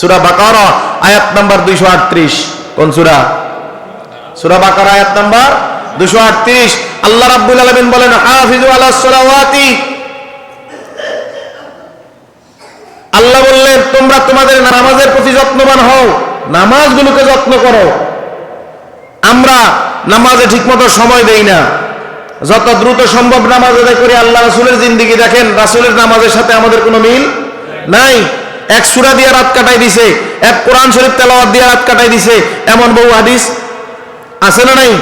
সুরা বাকারা, আয়াত নাম্বার দুইশো আটত্রিশ। কোন সুরা? সুরা বাকারা, আয়াত নাম্বার দুশো আটত্রিশ। আল্লাহ রাব্বুল আলামিন বলেন, হাফিজু আলা সালাওয়াতি। আল্লাহ বললেন, তোমরা তোমাদের নামাজের প্রতি যত্নবান হও, নামাজগুলোকে যত্ন করো। আমরা নামাজে ঠিকমতো সময় দেই না। যত দ্রুত সম্ভব নামাজ আদায় করি, আল্লাহ রাসুলের জিন্দিগি দেখেন, রাসুলের নামাজের সাথে আমাদের কোনো মিল নাই। এক সুরা দিয়ে রাত কাটাই দিছে, এক কোরআন শরীফ তেলাওয়াত দিয়ে রাত কাটাই দিছে, এমন বহু হাদিস আছে না নাই?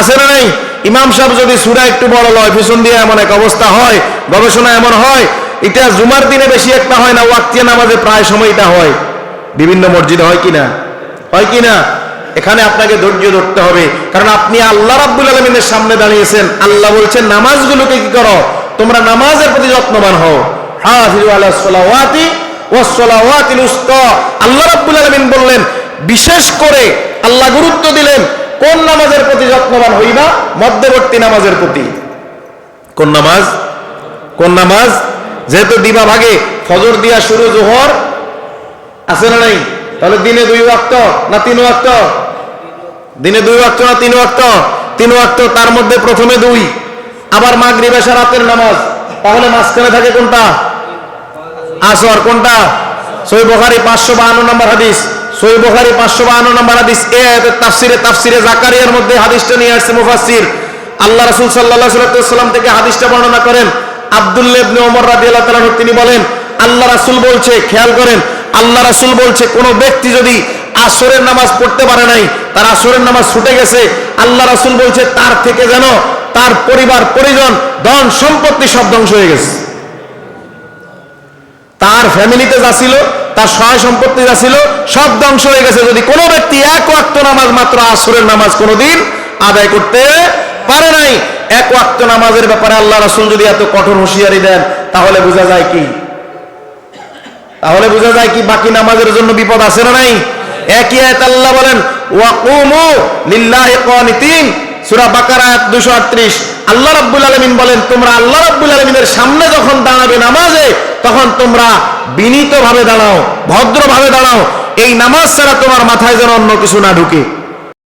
আছে না নাই? ইমাম সাহেব যদি সুরা একটু বড় লয়, পিছন দিয়ে এমন এক অবস্থা হয় গবেষণা এমন হয়, এটা জুমার দিনে বেশি একটা হয় না, ওয়াক্তিয়া নামাজে প্রায় সময় এটা হয়। বিভিন্ন মসজিদে হয় কিনা? হয় কিনা? এখানে আপনাকে ধৈর্য ধরতে হবে, কারণ আপনি আল্লাহ রাব্বুল আলমিনের সামনে দাঁড়িয়েছেন, আল্লাহ বলছেন, নামাজগুলোকে কি করো? তোমরা নামাজের প্রতি যত্নবান হও। হাফিজু আল্লাহ রাব্বুল আলামিন বললেন, বিশেষ করে আল্লাহ গুরুত্ব দিলেন, কোন নামাজের প্রতি যত্নবান হইবা? মধ্যবর্তী নামাজের প্রতি। কোন নামাজ? কোন নামাজ? যেহেতু দিবা ভাগে, ফজর দিয়া শুরু জোহর, আছে না নাই? তাহলে দিনে দুই ওয়াক্ত না তিন ওয়াক্ত? দিনে দুই ওয়াক্ত না তিন ওয়াক্ত? তিন ওয়াক্ত তার মধ্যে প্রথমে দুই। আবার মাগরিব এশা রাতের নামাজ। তাহলে মাঝখানে থাকে কোনটা? আসর কোনটা? সই বখারি পাঁচশো বাহান্ন নম্বর হাদিস। সই বখারি পাঁচশো বাহান্ন নম্বর হাদিস। এ তাফসিরে তাফসিরে জাকারিয়ার মধ্যে হাদিসটা নিয়ে আসছে মুফাসসির। আল্লাহ রাসূল আলাইহি সাল্লাম থেকে হাদিসটা বর্ণনা করেন। আব্দুল্লাহ ইবনে ওমর তাআলা আনহু তিনি বলেন, আল্লাহ রাসূল বলছে, খেয়াল করেন, আল্লাহ রাসূল বলছে, কোন ব্যক্তি যদি আসরের নামাজ পড়তে পারে নাই, তার আসরের নামাজ ছুটে গেছে, আল্লাহ রাসূল বলছে, তার থেকে যেন তার পরিবার, পরিজন, ধন, সম্পত্তি সব ধ্বংস হয়ে গেছে। ফ্যামিলিতে যা ছিল, তার সহায় সম্পত্তি যা ছিল, সব ধ্বংস হয়ে গেছে। যদি কোনো ব্যক্তি এক ওয়াক্ত নামাজ মাত্র আসরের নামাজ কোনোদিন আদায় করতে পারে নাই, এক ওয়াক্ত নামাজের ব্যাপারে আল্লাহ রাসূল যদি এত কঠোর হুঁশিয়ারি দেন, তাহলে বোঝা যায় কি? তাহলে বোঝা যায় কি বাকি নামাজের জন্য বিপদ আছে না নাই? একই আয়াত আল্লাহ বলেন, ওয়াকুমু লিল্লাহি কানিতিন সূরা বাকারা আয়াত 238 আল্লাহ রাব্বুল আলামিন বলেন, তোমরা আল্লাহ রাব্বুল আলামিনের সামনে যখন দাঁড়াবে নামাজে তখন তোমরা বিনীতভাবে দাঁড়াও, ভদ্রভাবে দাঁড়াও। এই নামাজ ছাড়া তোমার মাথায় যেন অন্য কিছু না ঢুকে।